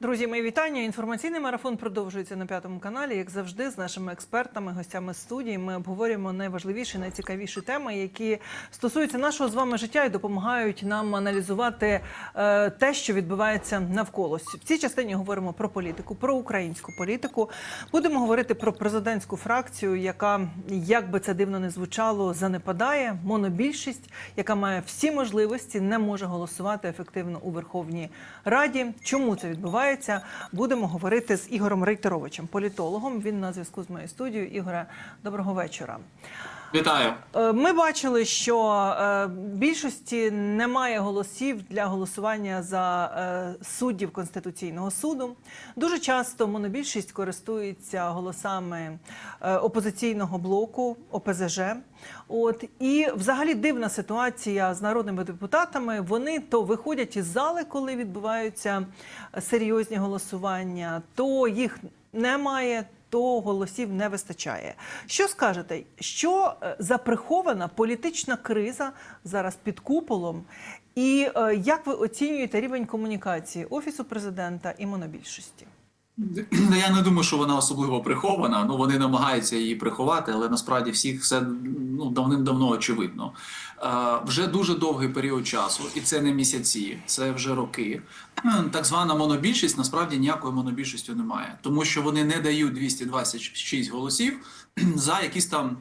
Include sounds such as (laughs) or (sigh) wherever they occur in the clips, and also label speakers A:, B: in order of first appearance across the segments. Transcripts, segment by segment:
A: Друзі, мої вітання. Інформаційний марафон продовжується на п'ятому каналі. Як завжди, з нашими експертами, гостями студії, ми обговорюємо найважливіші, найцікавіші теми, які стосуються нашого з вами життя і допомагають нам аналізувати е, те, що відбувається навколо. В цій частині говоримо про політику, про українську політику. Будемо говорити про президентську фракцію, яка, як би це дивно не звучало, занепадає. Монобільшість, яка має всі можливості, не може голосувати ефективно у Верховній Раді. Чому це відбувається? Будемо говорити з Ігорем Рейтеровичем, політологом. Він на зв'язку з моєю студією. Ігоре, доброго вечора.
B: Вітаю.
A: Е, Ми бачили, що е, більшості немає голосів для голосування за е, суддів Конституційного суду. Дуже часто монобільшість користується голосами опозиційного блоку ОПЗЖ. От і взагалі дивна ситуація з народними депутатами. Вони то виходять із зали, коли відбуваються серйозні голосування, то їх немає то голосів не вистачає. Що скажете, що е, за прихована політична криза зараз під куполом? І е, як ви оцінюєте рівень комунікації офісу президента і монобільшості?
B: Я не думаю, що вона особливо прихована. Ну вони намагаються її приховати, але насправді всіх все ну давним-давно очевидно. Е, вже дуже довгий період часу, і це не місяці, це вже роки. Так звана монобільшість насправді ніякої монобільшістю немає, тому що вони не дають 226 голосів (clears throat) за якісь там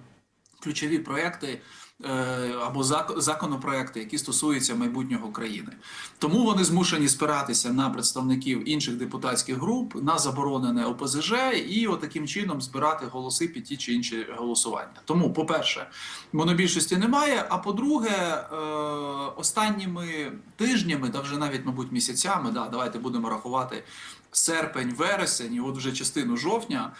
B: ключові проекти. Е, Або зак- законопроекти, які стосуються майбутнього країни, тому вони змушені спиратися на представників інших депутатських груп, на заборонене ОПЗЖ і отаким чином збирати голоси під ті чи інші голосування. Тому, по-перше, монобільшості немає. А по-друге, е, останніми тижнями, та вже навіть, мабуть, місяцями, да, давайте будемо рахувати серпень, вересень, і от вже частину жовтня,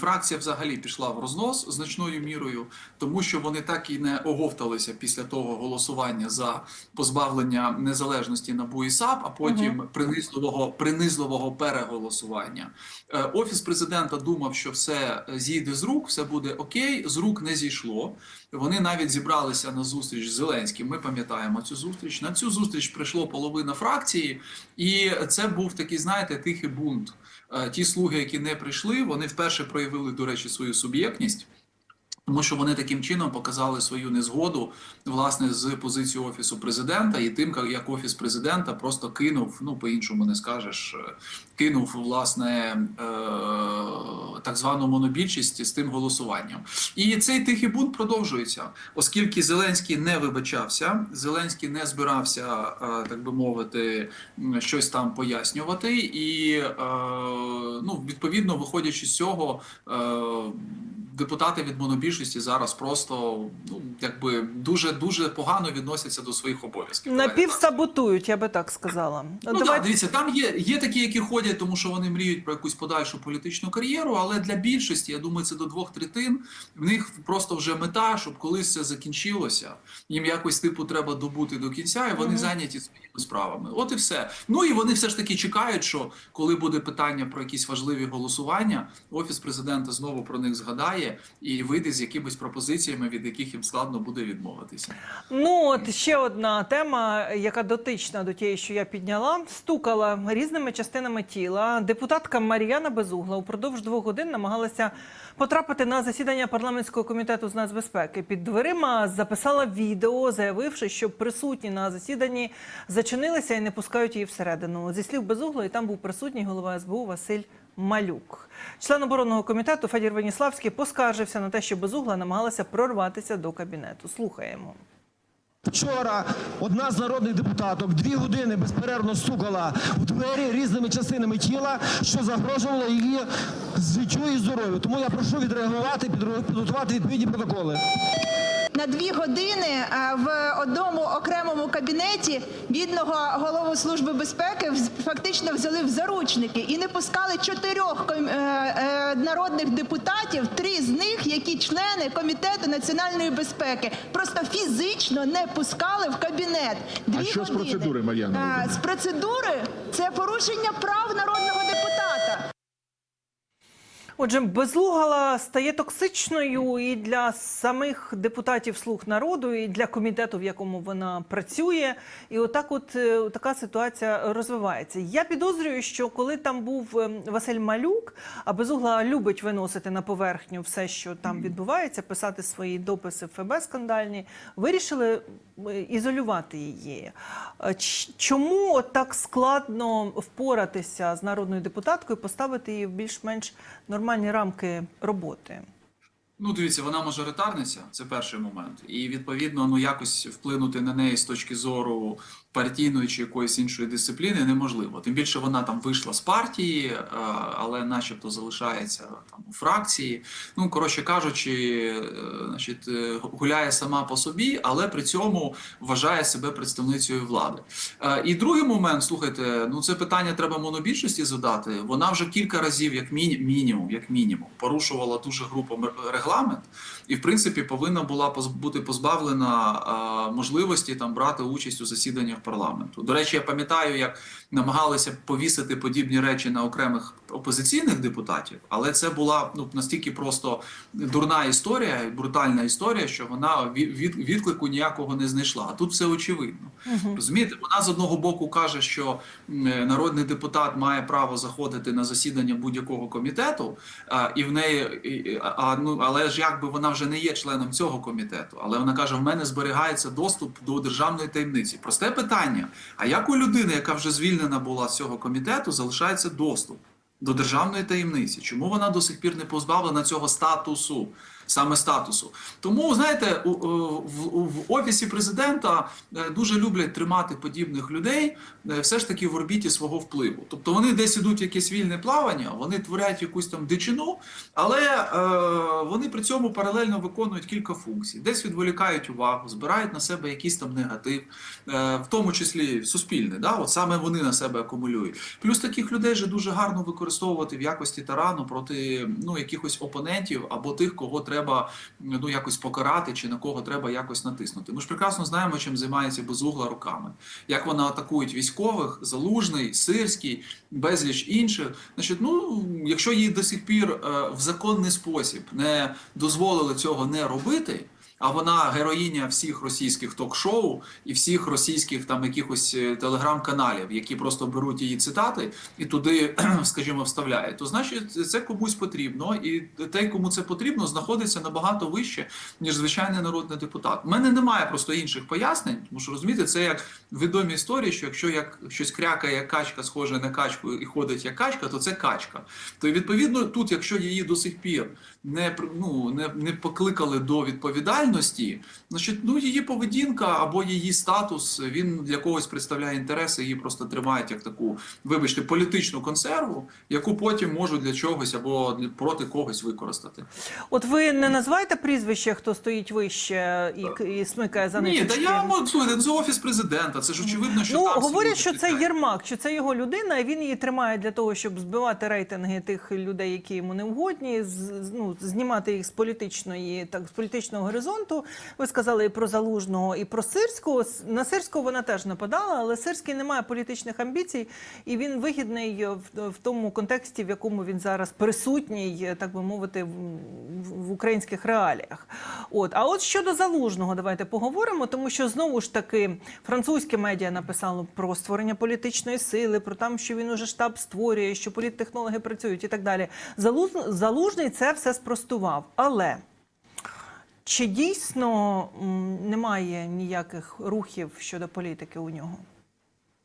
B: фракція взагалі пішла в рознос значною мірою, тому що вони так і не оговталися після того голосування за позбавлення незалежності НАБУ і САП, а потім принизливого принизливого переголосування. Е, Офіс президента думав, що все зійде з рук, все буде окей. З рук не зійшло. Вони навіть зібралися на зустріч з Зеленським. Ми пам'ятаємо цю зустріч. На цю зустріч прийшло половина фракції, і це був такий, знаєте, тихий бунт. Е, Ті слуги, які не прийшли, вони вперше проявили, до речі, свою суб'єктність. Тому що вони таким чином показали свою незгоду власне з позицією офісу президента і тим, як офіс президента просто кинув, ну по-іншому не скажеш, е, кинув власне е, так звану монобільшість з тим голосуванням. І цей тихий бунт продовжується, оскільки Зеленський не вибачався, Зеленський не збирався, е, так би мовити, щось там пояснювати, і е, ну відповідно, виходячи з цього. е, депутати від монобільшості зараз просто ну якби дуже дуже погано відносяться до своїх обов'язків.
A: Напівсаботують, я би так сказала.
B: Ну так, дивіться, там є, є такі, які ходять, тому що вони мріють про якусь подальшу політичну кар'єру. Але для більшості, я думаю, це до двох третин. В них просто вже мета, щоб колись це закінчилося. Їм якось типу треба добути до кінця, і вони
A: Мгм.
B: зайняті своїми справами. От і все. Ну і вони все ж таки чекають, що коли буде питання про якісь важливі голосування, офіс президента знову про них згадає і вийде з якимись пропозиціями, від яких їм складно буде відмовитися.
A: Ну, от ще одна тема, яка дотична до тієї, що я підняла, стукала різними частинами тіла. Депутатка Мар'яна Безугла упродовж двох годин намагалася потрапити на засідання парламентського комітету з нацбезпеки. Під дверима записала відео, заявивши, що присутні на засіданні зачинилися і не пускають її всередину. Зі слів Безуглої, там був присутній голова СБУ Василь Малюк. Член оборонного комітету Федір Веніславський поскаржився на те, що Безугла намагалася прорватися до кабінету. Слухаємо.
C: Вчора одна з народних депутаток дві години безперервно стукала в двері різними частинами тіла, що загрожувало її життю і здоров'ю. Тому я прошу відреагувати, підготувати відповідні протоколи.
D: На дві години е, в одному окремому кабінеті бідного голову служби безпеки фактично взяли в заручники і не пускали чотирьох е, е, народних депутатів, три з них, які члени комітету національної безпеки, просто фізично не пускали в кабінет. Дві
E: А що з процедури, Мар'яна
D: З процедури це порушення прав народного депутата.
A: Отже, безлугала стає токсичною і для самих депутатів слуг народу, і для комітету, в якому вона працює. І отак, от е, така ситуація розвивається. Я підозрюю, що коли там був е, Василь Малюк, а безугла любить виносити на поверхню все, що там відбувається, писати свої дописи в ФБ скандальні, вирішили е, ізолювати її. Чому от так складно впоратися з народною депутаткою, поставити її в більш-менш нормальні рамки роботи?
B: Ну, дивіться, вона мажоритарниця, це перший момент. І відповідно, ну якось вплинути на неї з точки зору партійної чи якоїсь іншої дисципліни неможливо. Тим більше вона там вийшла з партії, е, але начебто залишається там у фракції. Ну, коротше кажучи, е, значить, е, гуляє сама по собі, але при цьому вважає себе представницею влади. І другий момент, слухайте, ну це питання треба монобільшості задати. Вона вже кілька разів, як міні, мінімум, як мінімум, порушувала дуже групом регламент, і в принципі повинна була бути позбавлена можливості там брати участь у засіданнях парламенту. До речі, я пам'ятаю, як намагалися повісити подібні речі на окремих опозиційних депутатів, але це була ну настільки просто дурна історія, брутальна історія, що вона від, від, відклику ніякого не знайшла. А тут все очевидно. Розумієте, вона з одного боку каже, що е, народний депутат має право заходити на засідання будь-якого комітету, а, і в неї і- а, ну але ж якби вона вже не є членом цього комітету. Але вона каже: в мене зберігається доступ до державної таємниці. Просте питання: а як у людини, яка вже звільнена була з цього комітету, залишається доступ? До державної таємниці, чому вона до сих пір не позбавлена цього статусу, саме статусу? Тому знаєте, у, у- в, в офісі президента е, дуже люблять тримати подібних людей е, все ж таки в орбіті свого впливу. Тобто вони десь ідуть в якесь вільне плавання, вони творять якусь там дичину, але е, вони при цьому паралельно виконують кілька функцій, десь відволікають увагу, збирають на себе якийсь там негатив, е, в тому числі суспільний. Да? От саме вони на себе акумулюють. Плюс таких людей же дуже гарно використовувати в якості тарану проти ну якихось опонентів або тих, кого треба ну якось покарати, чи на кого треба якось натиснути. Ми ж прекрасно знаємо, чим займається безугла руками, як вона атакують військових, залужний, сирський, безліч інших. Значить, ну якщо їй до сих пір е, в законний спосіб не дозволили цього не робити. А вона героїня всіх російських ток-шоу і всіх російських там якихось е, телеграм-каналів, які просто беруть її цитати і туди, (clears throat) скажімо, вставляють. То значить, це комусь потрібно, і той, кому це потрібно, знаходиться набагато вище, ніж звичайний народний депутат. У мене немає просто інших пояснень, тому що розумієте, це як відомі історії, що якщо як щось крякає як качка, схоже на качку і ходить як качка, то це качка. То відповідно тут, якщо її до сих пір не ну, не, не покликали до відповідальності, значить, ну її поведінка або її статус він для когось представляє інтереси, її просто тримають як таку, вибачте, політичну консерву, яку потім можуть для чогось або для- проти когось використати.
A: От ви не називаєте прізвище, хто стоїть вище і, і смикає за
B: Ні, та я ну, слухайте, це офіс президента. Це ж очевидно, що
A: ну,
B: там
A: говорять, що це. Єрмак, що це його людина, і він її тримає для того, щоб збивати рейтинги тих людей, які йому не вгодні, з, з- знімати їх з політичної, так, з політичного горизонту. Ви сказали і про Залужного, і про Сирського. На Сирського вона теж нападала, але Сирський не має політичних амбіцій, і він вигідний в, в тому контексті, в якому він зараз присутній, так би мовити, в, в, українських реаліях. От, а от щодо залужного, давайте поговоримо, тому що знову ж таки французьке медіа написало про створення політичної сили, про там, що він уже штаб створює, що політтехнологи працюють і так далі. Залужний це все спростував. Але чи дійсно немає ніяких рухів щодо політики у нього?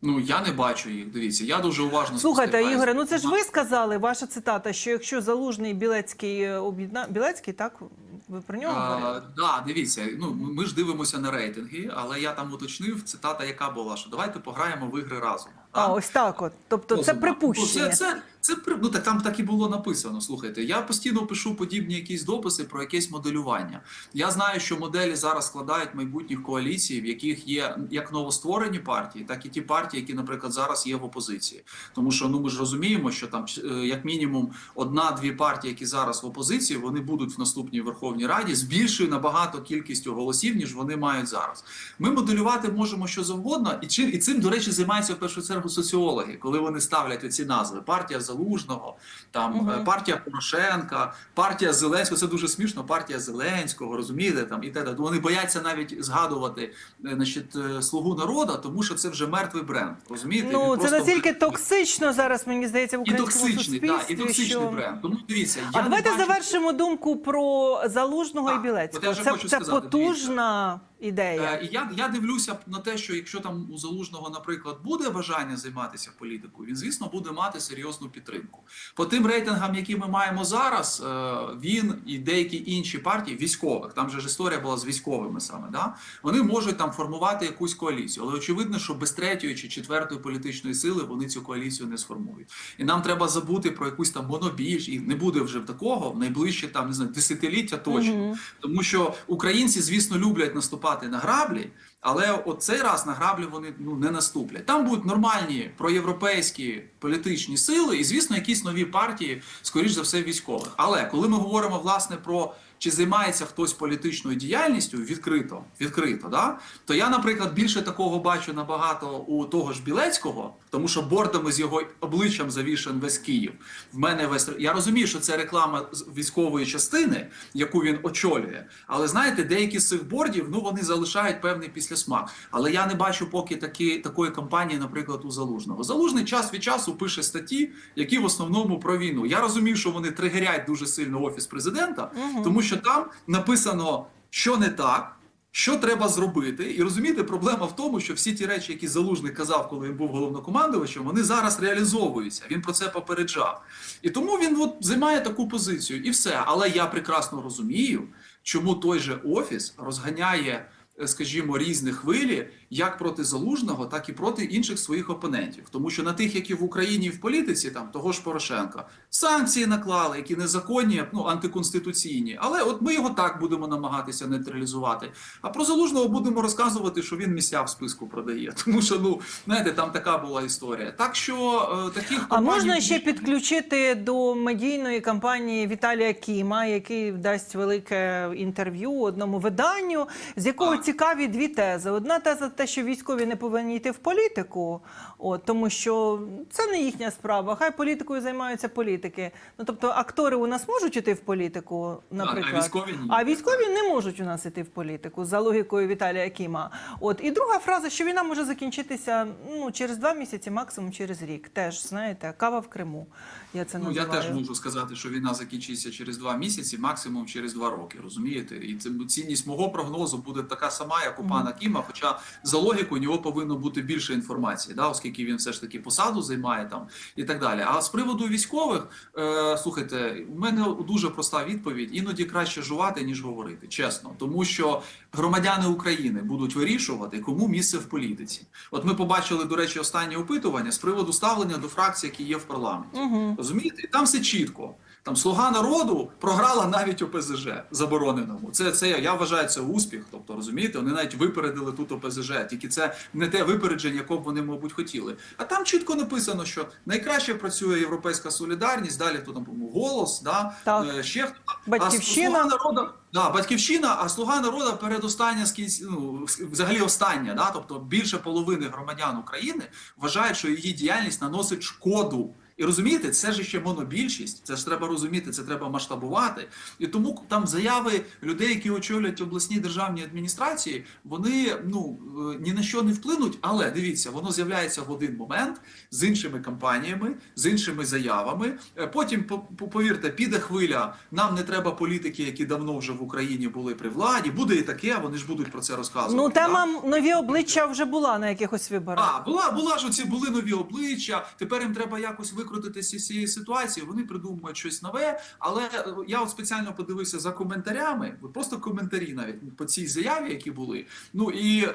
B: Ну я не бачу їх. Дивіться, я дуже уважно
A: Слухайте, Ігоре, ну це ж ви сказали, ваша цитата, що якщо залужний Білецький е, об'єдна Білецький, так ви про нього говорили?
B: А, да, дивіться, ну ми ж дивимося на рейтинги, але я там уточнив цитата, яка була, що давайте пограємо в ігри разом.
A: А
B: Так?
A: ось так, от. Тобто, це
B: Розумно.
A: припущення.
B: Ну, Це, це, це ну так там так і було написано. Слухайте, я постійно пишу подібні якісь дописи про якесь моделювання. Я знаю, що моделі зараз складають майбутніх коаліцій, в яких є як новостворені партії, так і ті партії, які, наприклад, зараз є в опозиції. Тому що ну ми ж розуміємо, що там е, як мінімум одна-дві партії, які зараз в опозиції, вони будуть в наступній Верховній Раді з більшою набагато кількістю голосів, ніж вони мають зараз. Ми моделювати можемо що завгодно, і чим і цим, до речі, займаються в першу чергу соціологи, коли вони ставлять оці назви партія Залужного, там е, партія Порошенка, партія Зеленського. Це дуже смішно. Партія Зеленського, розумієте, там і те. те. Вони бояться навіть згадувати е, значить, е, слугу народу, тому що це вже мертвий бренд. Розумієте?
A: Ну
B: Він
A: це настільки токсично зараз, мені здається, в
B: і
A: українському
B: токсичний, так, і токсичний
A: що...
B: бренд. Тому дивіться, я
A: А
B: не
A: давайте
B: бачу-
A: завершимо думку про залужного
B: Так,
A: і Білецького. Це, це
B: сказати,
A: потужна ідея.
B: Е, І я, я дивлюся на те, що якщо там у залужного, наприклад, буде бажання займатися політикою, він звісно буде мати серйозну підтримку. По тим рейтингам, які ми маємо зараз, е, він і деякі інші партії військових, там же ж історія була з військовими саме, да вони можуть там формувати якусь коаліцію, але очевидно, що без третьої чи четвертої політичної сили вони цю коаліцію не сформують. І нам треба забути про якусь там монобільш, і не буде вже такого в найближчі там не знаю десятиліття точно.
A: Мгм.
B: Тому що українці, звісно, люблять наступати на граблі, але от цей раз на граблі вони ну не наступлять. Там будуть нормальні проєвропейські політичні сили, і звісно, якісь нові партії, скоріш за все, військових. Але коли ми говоримо власне про чи займається хтось політичною діяльністю відкрито, відкрито, да? то я, наприклад, більше такого бачу набагато у того ж Білецького, тому що бордами з його обличчям завішен весь Київ. В мене весь я розумію, що це реклама військової частини, яку він очолює. Але знаєте, деякі з цих бордів ну вони залишають певний післясмак. Але я не бачу поки такі такої кампанії, наприклад, у залужного. Залужний час від часу пише статті, які в основному про війну. Я розумію, що вони тригерять дуже сильно офіс президента,
A: Мгм.
B: тому що там написано, що не так. Що треба зробити, і розумієте, проблема в тому, що всі ті речі, які залужний казав, коли він був головнокомандувачем, вони зараз реалізовуються. Він про це попереджав. І тому він от займає таку позицію, і все. Але я прекрасно розумію, чому той же офіс розганяє, скажімо, різні хвилі, як проти залужного, так і проти інших своїх опонентів. Тому що на тих, які в Україні в політиці, там того ж Порошенка, санкції наклали, які незаконні, ну антиконституційні. Але от ми його так будемо намагатися нейтралізувати. А про залужного будемо розказувати, що він місця в списку продає. (laughs) Тому що ну знаєте, там така була історія. Так що е, таких
A: А можна ще підключити до медійної кампанії Віталія Кіма, який дасть велике інтерв'ю одному виданню, з якого
B: А.
A: цікаві дві тези. Одна теза те, що військові не повинні йти в політику, от, тому що це не їхня справа. Хай політикою займаються політики. Ну тобто актори у нас можуть іти в політику, наприклад.
B: а військові ні.
A: А військові не можуть у нас іти в політику за логікою Віталія Кіма. От і друга фраза, що війна може закінчитися ну через два місяці, максимум через рік. Теж знаєте, кава в Криму. Я це
B: Ну, я теж можу сказати, що війна закінчиться через два місяці, максимум через два роки. Розумієте? І це цінність мого прогнозу буде така сама, як у пана Кіма. Хоча за логікою у нього повинно бути більше інформації, да, оскільки він все ж таки посаду займає там і так далі. А з приводу військових, е, слухайте, в мене дуже проста відповідь: іноді краще жувати ніж говорити, чесно, тому що громадяни України будуть вирішувати, кому місце в політиці. От ми побачили, до речі, останнє опитування з приводу ставлення до фракцій, які є в парламенті.
A: Угу.
B: Розумієте? І там все чітко. Там слуга народу програла навіть ОПЗЖ забороненому. Це це я вважаю це успіх. Тобто розумієте, вони навіть випередили тут ОПЗЖ. Тільки це не те випередження, якого б вони, мабуть, хотіли. А там чітко написано, що найкраще працює європейська солідарність. Далі тут там голос, да
A: Так.
B: е, ще хто
A: Батьківщина.
B: А слуга народу, да, батьківщина, а слуга народу передостання ну, взагалі остання. Да, тобто більше половини громадян України вважають, що її діяльність наносить шкоду. І розумієте, це ж ще монобільшість. Це ж треба розуміти, це треба масштабувати. І тому там заяви людей, які очолюють обласні державні адміністрації, вони ну е, ні на що не вплинуть. Але дивіться, воно з'являється в один момент з іншими кампаніями, з іншими заявами. Е, Потім по- по- повірте, піде хвиля. Нам не треба політики, які давно вже в Україні були при владі. Буде і таке. Вони ж будуть про це розказувати.
A: Ну
B: да?
A: тема нові обличчя вже була на якихось виборах.
B: А, була, була ж оці були нові обличчя. Тепер їм треба якось викрутитися з цієї ситуації. Вони придумують щось нове. Але е, я от спеціально подивився за коментарями, просто коментарі навіть по цій заяві, які були. Ну і е,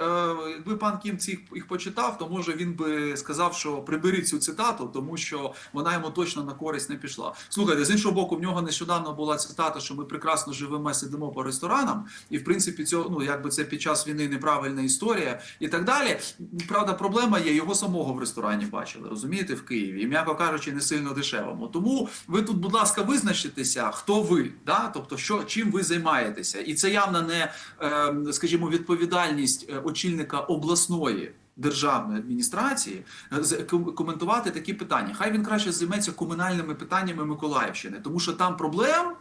B: якби пан Кім цих їх почитав, то може він би сказав, що приберіть цю цитату, тому що вона йому точно на користь не пішла. Слухайте, з іншого боку, в нього нещодавно була цитата, що ми прекрасно живемо, сидимо по ресторанам, і в принципі, цього ну якби це під час війни неправильна історія і так далі. Правда, проблема є, його самого в ресторані бачили, розумієте, в Києві, і м'яко кажучи, не сильно дешевому. Тому ви тут, будь ласка, визначитеся, хто ви, да? тобто, що чим ви займаєтеся, і це явно не, е, скажімо, відповідальність е, очільника обласної державної адміністрації е, коментувати такі питання. Хай він краще займеться комунальними питаннями Миколаївщини, тому що там проблем.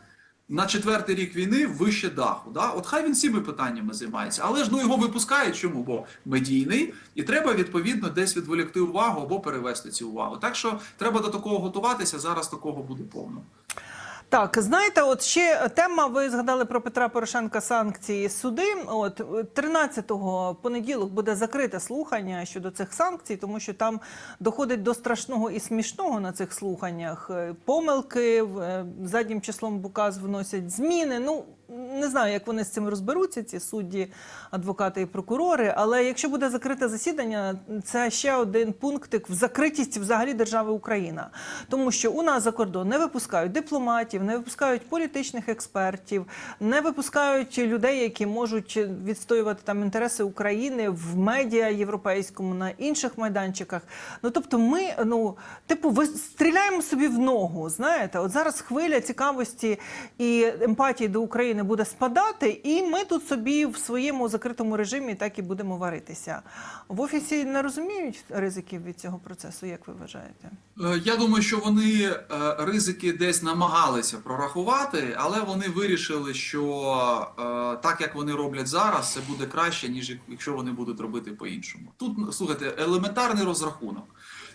B: На четвертий рік війни вище даху. Да? От хай він цими питаннями займається. Але ж ну його випускають чому? Бо медійний, і треба відповідно десь відволікти увагу або перевести цю увагу. Так що треба до такого готуватися. Зараз такого буде повно.
A: Так, знаєте, от ще тема. Ви згадали про Петра Порошенка санкції суди. От 13-го понеділок буде закрите слухання щодо цих санкцій, тому що там доходить до страшного і смішного на цих слуханнях. Е, Помилки в- е, заднім числом буказ вносять зміни. Ну не знаю, як вони з цим розберуться, ці судді, адвокати і прокурори. Але якщо буде закрите засідання, це ще один пунктик в закритість взагалі держави Україна, тому що у нас за кордон не випускають дипломатів, не випускають політичних експертів, не випускають людей, які можуть відстоювати там інтереси України в медіа європейському на інших майданчиках. Ну тобто, ми ну типу ви стріляємо собі в ногу. Знаєте, от зараз хвиля цікавості і емпатії до України буде спадати, і ми тут собі в своєму закритому режимі так і будемо варитися. В офісі не розуміють ризиків від цього процесу, як ви вважаєте?
B: Е, Я думаю, що вони е, ризики десь намагалися прорахувати, але вони вирішили, що е, так як вони роблять зараз, це буде краще, ніж якщо вони будуть робити по-іншому. Тут слухайте, елементарний розрахунок.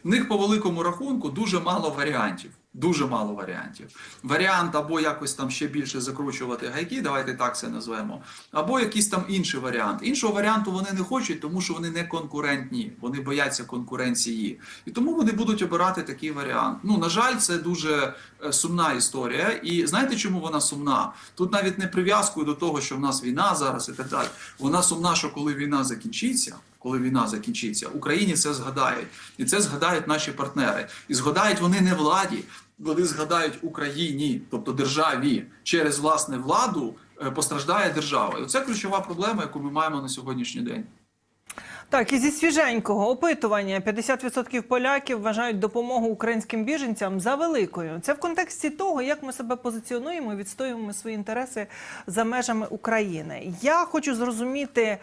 B: В них по великому рахунку дуже мало варіантів. Дуже мало варіантів. Варіант або якось там ще більше закручувати гайки, давайте так це назвемо, або якийсь там інший варіант. Іншого варіанту вони не хочуть, тому що вони не конкурентні, вони бояться конкуренції. І тому вони будуть обирати такий варіант. Ну, на жаль, це дуже е, сумна історія. І знаєте, чому вона сумна? Тут навіть не прив'язкою до того, що в нас війна зараз і так далі. Вона сумна, що коли війна закінчиться. Коли війна закінчиться, Україні це згадають, і це згадають наші партнери. І згадають вони не владі, вони згадають Україні, тобто державі, через власне владу е, постраждає держава. І це ключова проблема, яку ми маємо на сьогоднішній день.
A: Так, і зі свіженького опитування 50% поляків вважають допомогу українським біженцям за великою. Це в контексті того, як ми себе позиціонуємо, і відстоюємо свої інтереси за межами України. Я хочу зрозуміти,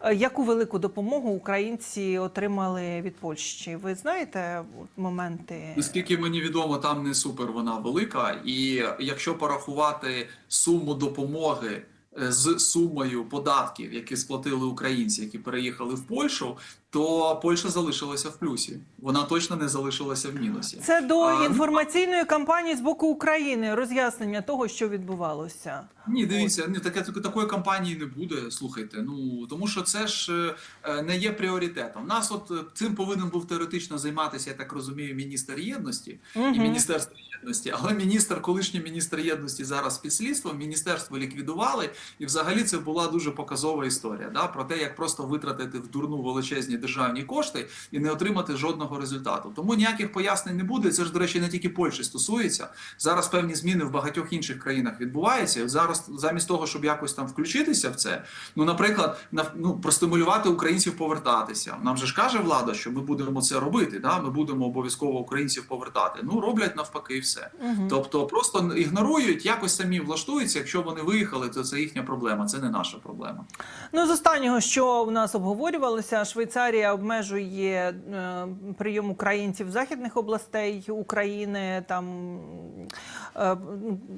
A: е, яку велику допомогу українці отримали від Польщі. Ви знаєте моменти?
B: Наскільки мені відомо, там не супер вона велика. І якщо порахувати суму допомоги з сумою податків, які сплатили українці, які переїхали в Польщу, то Польща залишилася в плюсі. Вона точно не залишилася в мінусі.
A: Це до
B: А, ну,
A: інформаційної кампанії з боку України роз'яснення того, що відбувалося.
B: Ні, дивіться, ні, таке такої кампанії не буде. Слухайте. Ну тому що це ж е, не є пріоритетом. Нас, от е, цим повинен був теоретично займатися, я так розумію, міністр єдності і міністерство єдності. Але міністр, колишній міністр єдності, зараз під слідством, міністерство ліквідували, і взагалі це була дуже показова історія. Да, про те, як просто витратити в дурну величезні державні кошти і не отримати жодного результату. Тому ніяких пояснень не буде. Це ж, до речі, не тільки Польщі стосується. Зараз певні зміни в багатьох інших країнах відбуваються. Зараз замість того, щоб якось там включитися в це, ну, наприклад, на ну простимулювати українців повертатися. Нам же ж каже влада, що ми будемо це робити. Да? Ми будемо обов'язково українців повертати. Ну роблять навпаки, все. Тобто просто ігнорують, якось самі влаштуються. Якщо вони виїхали, то це їхня проблема, це не наша проблема.
A: Ну, з останнього, що у нас обговорювалося, Швейцарія обмежує е, прийом українців західних областей України. Там е,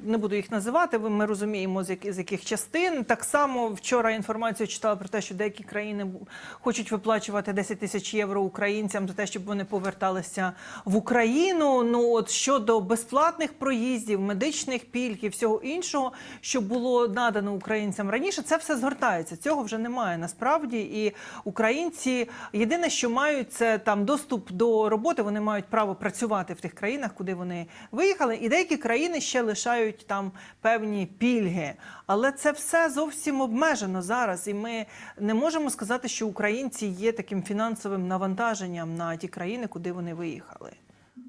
A: не буду їх називати. Ми розуміємо, з, яких частин. Так само вчора інформацію читала про те, що деякі країни хочуть виплачувати 10 тисяч євро українцям за те, щоб вони поверталися в Україну. Ну от щодо безплатних проїздів, медичних пільг і всього іншого, що було надано українцям раніше, це все згортається. Цього вже немає насправді. І українці єдине, що мають, це там доступ до роботи. Вони мають право працювати в тих країнах, куди вони виїхали. І деякі країни ще лишають там певні пільги. Але це все зовсім обмежено зараз. І ми не можемо сказати, що українці є таким фінансовим навантаженням на ті країни, куди вони виїхали.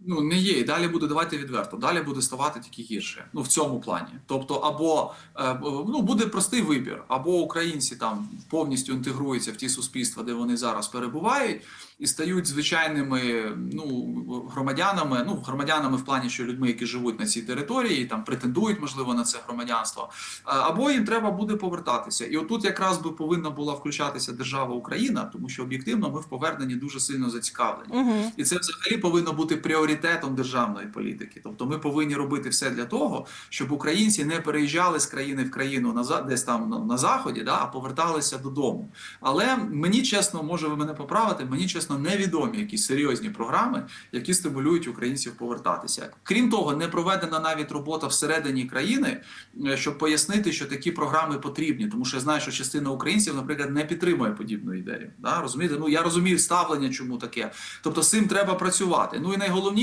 B: Ну не є. І далі буде давайте відверто. Далі буде ставати тільки гірше. Ну в цьому плані. Тобто, або е, ну буде простий вибір, або українці там повністю інтегруються в ті суспільства, де вони зараз перебувають, і стають звичайними ну громадянами, ну громадянами в плані, що людьми, які живуть на цій території, там претендують, можливо, на це громадянство, а- або їм треба буде повертатися. І отут якраз би повинна була включатися держава Україна, тому що об'єктивно ми в поверненні дуже сильно зацікавлені.
A: Угу.
B: І це взагалі повинно бути пріоритетом державної політики. Тобто ми повинні робити все для того, щоб українці не переїжджали з країни в країну назад, десь там на, заході, да, а поверталися додому. Але мені чесно, може ви мене поправити, мені чесно невідомі якісь серйозні програми, які стимулюють українців повертатися. Крім того, не проведена навіть робота всередині країни, е, щоб пояснити, що такі програми потрібні, тому що я знаю, що частина українців, наприклад, не підтримує подібну ідею. Да? Розумієте? Ну я розумію ставлення, чому таке. Тобто з цим треба працювати. Ну і найголовніше,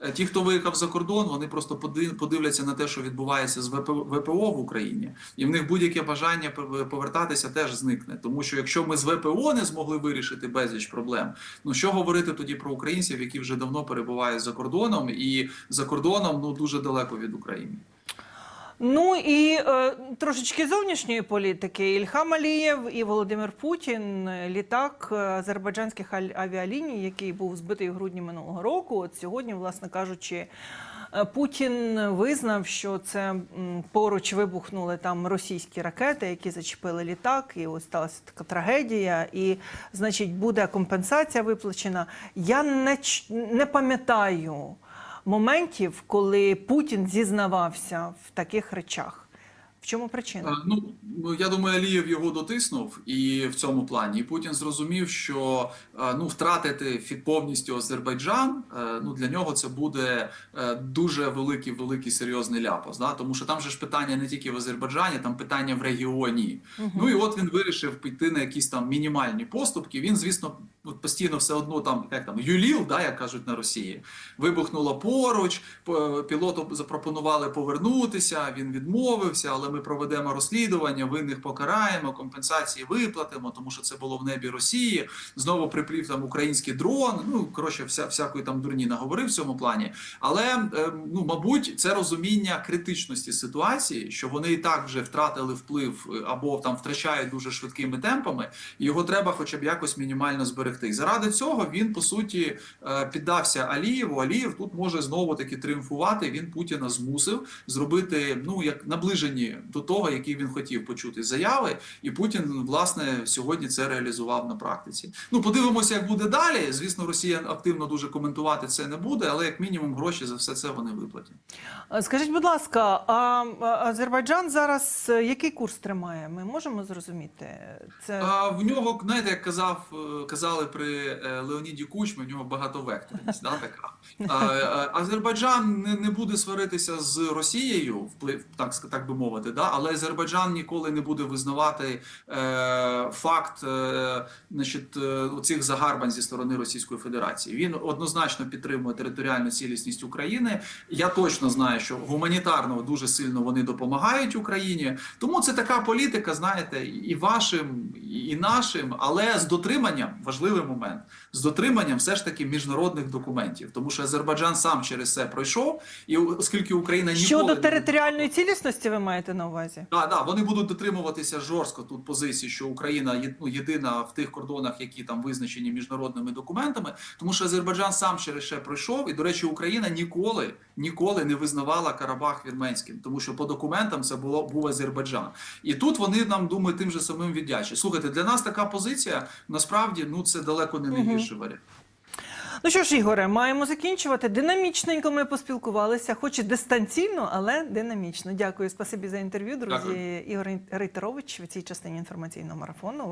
B: е, ті, хто виїхав за кордон, вони просто поди- подивляться на те, що відбувається з ВП ВПО в Україні, і в них будь-яке бажання пов- повертатися теж зникне. Тому що якщо ми з ВПО не змогли вирішити безліч проблем, ну що говорити тоді про українців, які вже давно перебувають за кордоном, і за кордоном ну дуже далеко від України.
A: Ну і е, трошечки зовнішньої політики. Ільхам Алієв і Володимир Путін, е, літак е, азербайджанських авіаліній, який був збитий у грудні минулого року. От сьогодні, власне кажучи, е, Путін визнав, що це поруч вибухнули там російські ракети, які зачепили літак, і ось сталася така трагедія. І, значить, буде компенсація виплачена. Я не, не пам'ятаю моментів, коли Путін зізнавався в таких речах. В чому причина?
B: Е, Ну ну, я думаю, Алієв його дотиснув і в цьому плані. І Путін зрозумів, що е, ну втратити повністю Азербайджан. е, Ну для нього це буде дуже великий, великий серйозний ляпас. Да? Тому що там же ж питання не тільки в Азербайджані, там питання в регіоні. Ну і от він вирішив піти на якісь там мінімальні поступки. Він, звісно, постійно все одно там як там юлів, да, як кажуть на Росії. Вибухнуло поруч. Пілоту запропонували повернутися. Він відмовився, але ми проведемо розслідування, винних покараємо, компенсації виплатимо, тому що це було в небі Росії. Знову приплів там український дрон. Ну коротше, вся всякої там дурні наговорив в цьому плані. Але е, ну, мабуть, це розуміння критичності ситуації, що вони і так вже втратили вплив е, або там втрачають дуже швидкими темпами, його треба, хоча б якось мінімально зберегти. І заради цього він по суті е, піддався Алієву. Алієв тут може знову таки тріумфувати. Він Путіна змусив зробити ну як наближені до того, який він хотів почути заяви, і Путін власне сьогодні це реалізував на практиці. Ну подивимося, як буде далі. Звісно, Росія активно дуже коментувати це не буде, але як мінімум гроші за все це вони виплатять.
A: Е, Скажіть, будь ласка, а Азербайджан зараз е, який курс тримає? Ми можемо зрозуміти? Це
B: А в нього, знаєте, як казав, казали при е, Леоніді Кучмі, в нього багатовекторність, да, така. (laughs) Азербайджан не, не буде сваритися з Росією, вплив, так, так би мовити, да, але Азербайджан ніколи не буде визнавати е, факт е, значить, е, цих загарбань зі сторони Російської Федерації. Він однозначно підтримує територіальну цілісність України. Я точно знаю, що гуманітарно дуже сильно вони допомагають Україні. Тому це така політика, знаєте, і вашим, і нашим, але з дотриманням важливий момент з дотриманням все ж таки міжнародних документів, тому що Азербайджан сам через це пройшов, і оскільки Україна ніколи
A: щодо
B: не-
A: територіальної цілісності, ви маєте на увазі?
B: Да, да, вони будуть дотримуватися жорстко тут позиції, що Україна є ну, єдина в тих кордонах, які там визначені міжнародними документами, тому що Азербайджан сам через це пройшов, і до речі, Україна ніколи ніколи не визнавала Карабах вірменським, тому що по документам це було був Азербайджан. І тут вони нам думаю, тим же самим віддячать. Слухайте, для нас така позиція насправді ну це далеко не найгірший варіант.
A: Ну що ж, Ігоре, маємо закінчувати. Динамічненько ми поспілкувалися, хоч і дистанційно, але динамічно. Дякую, спасибі за інтерв'ю, друзі.
B: Дякую.
A: Ігор Рейтерович в цій частині інформаційного марафону.